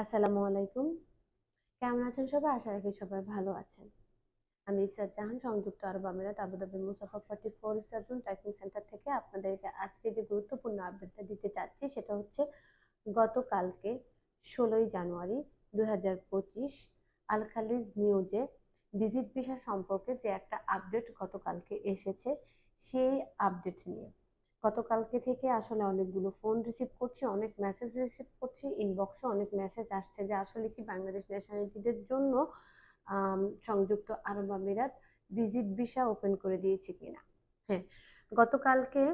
আসসালামু আলাইকুম। কেমন আছেন সবাই? আশা রাখি সবাই ভালো আছেন। আমি ইসরাত জাহান, সংযুক্ত আরব আমিরাত Abu Dhabi Musaffah forty four Isratun typing centre থেকে আপনাদেরকে আজকে যে গুরুত্বপূর্ণ আপডেটটা দিতে চাচ্ছি সেটা হচ্ছে গতকালকে ষোলোই জানুয়ারি দুই হাজার পঁচিশ আল খালিজ নিউজে ভিজিট ভিসা সম্পর্কে যে একটা আপডেট গতকালকে এসেছে, সেই আপডেট নিয়ে। গতকালকে থেকে আসলে অনেকগুলো ফোন রিসিভ করছি, অনেক মেসেজ রিসিভ করছি ইনবক্সে অনেক মেসেজ আসছে যে আসলে কি বাংলাদেশ ন্যাশনালিটিদের জন্য সংযুক্ত আরব আমিরাত ভিজিট ভিসা ওপেন করে দিয়েছে কিনা। হ্যাঁ গতকালকে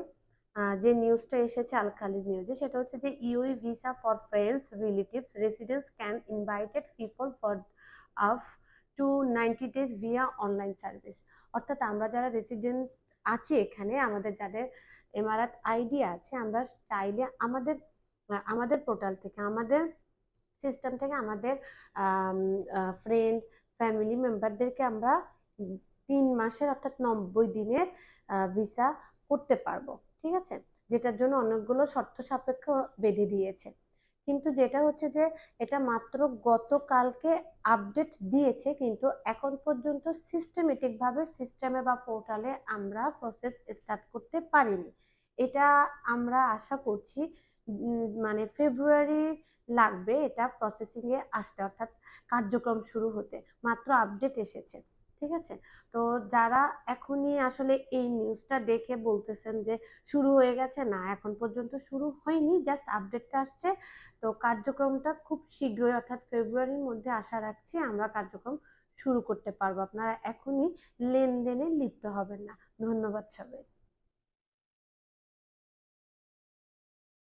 যে নিউজটা এসেছে আল খালিজ নিউজে সেটা হচ্ছে যে UAE visa for friends relatives residents can invited people for of to ninety days via online service অর্থাৎ আমরা যারা রেসিডেন্ট আছি এখানে, আমাদের যাদের এমারাত আইডি আছে, আমরা চাইলে আমাদের আমাদের পোর্টাল থেকে, আমাদের সিস্টেম থেকে আমাদের ফ্রেন্ড ফ্যামিলি মেম্বারদেরকে আমরা তিন মাসের অর্থাৎ নব্বই দিনের ভিসা করতে পারব, ঠিক আছে? যেটার জন্য অনেকগুলো শর্ত সাপেক্ষ বেঁধে দিয়েছে। কিন্তু যেটা হচ্ছে যে, এটা মাত্র গতকালকে আপডেট দিয়েছে, কিন্তু এখন পর্যন্ত সিস্টেমেটিক ভাবে সিস্টেমে বা পোর্টালে আমরা প্রসেস স্টার্ট করতে পারিনি। এটা আমরা আশা করছি মানে ফেব্রুয়ারি লাগবে এটা প্রসেসিং এ আসতে, অর্থাৎ কার্যক্রম শুরু হতে। মাত্র আপডেট এসেছে। ঠিক আছে? তো যারা এখনই আসলে এই নিউজটা দেখে বলতেছেন যে শুরু হয়ে গেছে, না, এখন পর্যন্ত শুরু হয়নি জাস্ট আপডেটটা আসছে। তো কার্যক্রমটা খুব শীঘ্রই, অর্থাৎ ফেব্রুয়ারির মধ্যে আশা রাখছি আমরা কার্যক্রম শুরু করতে পারব। আপনারা এখনই লেনদেনে লিপ্ত হবেন না। ধন্যবাদ সবাই